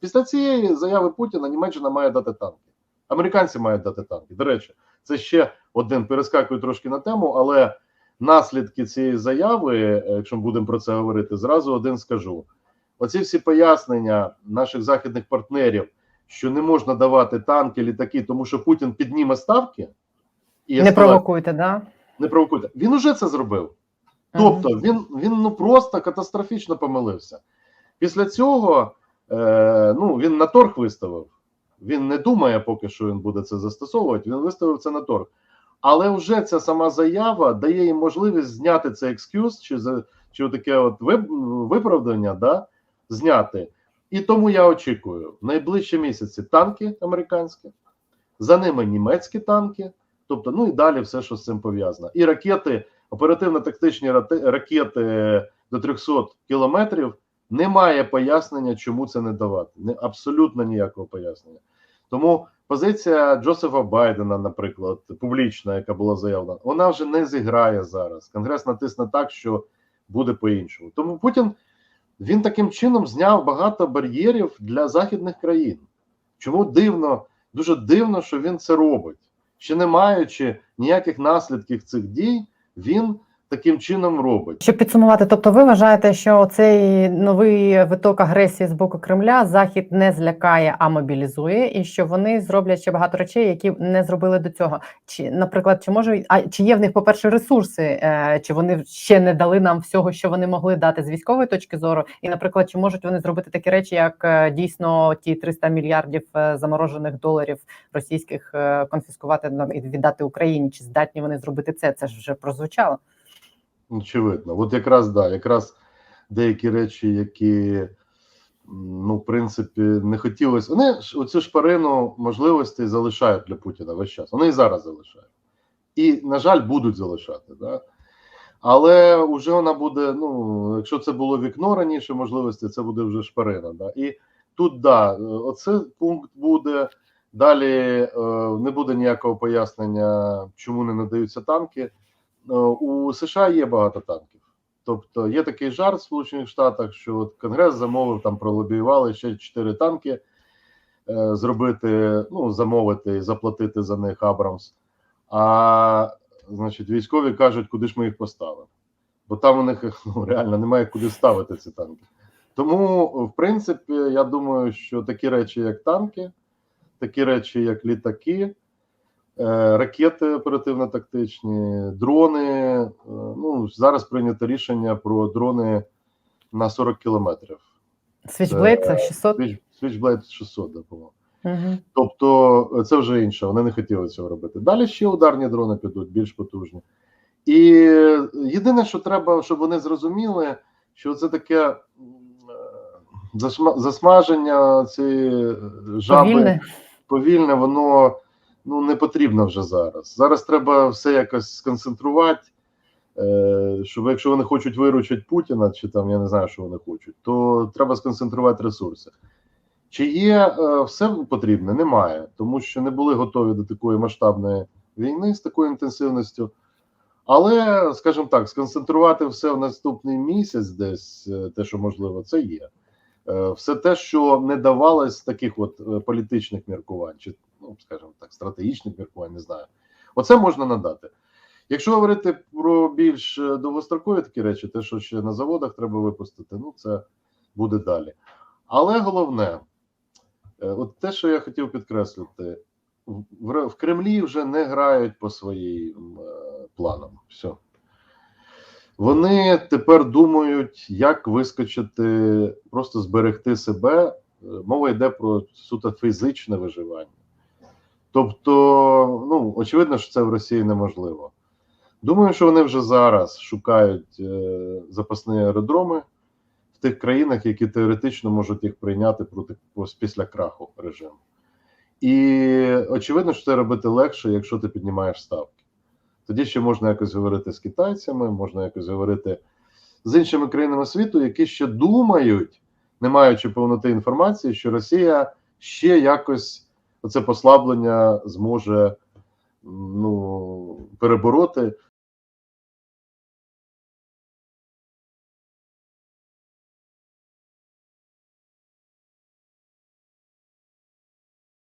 Після цієї заяви Путіна Німеччина має дати танки. Американці мають дати танки. До речі, це ще один перескакую трошки на тему, але наслідки цієї заяви, якщо ми будемо про це говорити, зразу один скажу: оці всі пояснення наших західних партнерів, що не можна давати танки, літаки, тому що Путін підніме ставки і Не провокуйте, да? не провокуйте. Він уже це зробив. Тобто він, він ну просто катастрофічно помилився. Після цього е, ну, він на торг виставив. Він не думає поки що він буде це застосовувати. Він виставив це на торг. Але вже ця сама заява дає їм можливість зняти цей екскюз чи, чи таке от виправдання, да, зняти. І тому я очікую в найближчі місяці танки американські, за ними німецькі танки, тобто, ну і далі все, що з цим пов'язано. І ракети, оперативно-тактичні ракети до 300 кілометрів. Немає пояснення, чому це не давати. Не, абсолютно ніякого пояснення. Тому позиція Джозефа Байдена, наприклад, публічна, яка була заявлена, вона вже не зіграє зараз. Конгрес натисне так, що буде по-іншому. Тому Путін він таким чином зняв багато бар'єрів для західних країн. Чому дивно, дуже дивно, що він це робить, ще не маючи ніяких наслідків цих дій, він таким чином робить. Щоб підсумувати, тобто ви вважаєте, що цей новий виток агресії з боку Кремля Захід не злякає, а мобілізує, і що вони зроблять ще багато речей, які не зробили до цього. Чи, наприклад, чи може а чи є в них, по-перше, ресурси, е, чи вони ще не дали нам всього, що вони могли дати з військової точки зору? І, наприклад, чи можуть вони зробити такі речі, як е, дійсно ті 300 мільярдів е, заморожених доларів російських конфіскувати нам і віддати Україні? Чи здатні вони зробити це? Це ж вже прозвучало. Очевидно, от якраз да, якраз деякі речі, які ну, в принципі, не хотілося. Вони оцю шпарину можливостей залишають для Путіна весь час. Вони і зараз залишають. І, на жаль, будуть залишати. Да? Але вже вона буде, ну, якщо це було вікно раніше можливості, це буде вже шпарина. Да? І тут, да, оце пункт буде. Далі е, не буде ніякого пояснення, чому не надаються танки. Е, у США є багато танків. Тобто є такий жарт в Сполучених Штатах, що от Конгрес замовив там пролобіювали ще 4 танки е, зробити, ну, замовити і заплатити за них Абрамс. А значить, військові кажуть, куди ж ми їх поставимо. Бо там у них ну, реально немає куди ставити ці танки. Тому, в принципі, я думаю, що такі речі, як танки, такі речі, як літаки, ракети оперативно-тактичні, дрони. е, Ну, зараз прийнято рішення про дрони на 40 кілометрів. Switchblade це 600? Switch- Switchblade 600, да, по-моєму. Угу. Тобто е, це вже інше, вони не хотіли цього робити. Далі ще ударні дрони підуть, більш потужні. І е, єдине, що треба, щоб вони зрозуміли, що це таке е, засмаження цієї жаби Повільне. повільне, воно ну, не потрібно вже зараз. Зараз треба все якось сконцентрувати. е, Щоб якщо вони хочуть виручити Путіна, чи там я не знаю, що вони хочуть, то треба сконцентрувати ресурси. Чи є е, все потрібне? Немає, тому що не були готові до такої масштабної війни з такою інтенсивністю. Але, скажімо так, сконцентрувати все в наступний місяць, десь е, те, що можливо, це є. Е, Все те, що не давалось таких от е, політичних міркувань, чи, ну, скажімо так, стратегічних міркувань, не знаю. Оце можна надати. Якщо говорити про більш е, довгострокові такі речі, те, що ще на заводах треба випустити, ну це буде далі. Але головне, от те, що я хотів підкреслити, в, Кремлі вже не грають по своїм планам. Все. Вони тепер думають, як вискочити, просто зберегти себе. Е, Мова йде про суто фізичне виживання. Тобто, ну, очевидно, що це в Росії неможливо. Думаю, що вони вже зараз шукають е, запасні аеродроми в тих країнах, які теоретично можуть їх прийняти проти після краху режиму. І очевидно, що це робити легше, якщо ти піднімаєш ставки. Тоді ще можна якось говорити з китайцями, можна якось говорити з іншими країнами світу, які ще думають, не маючи повноти інформації, що Росія ще якось оце послаблення зможе ну, перебороти.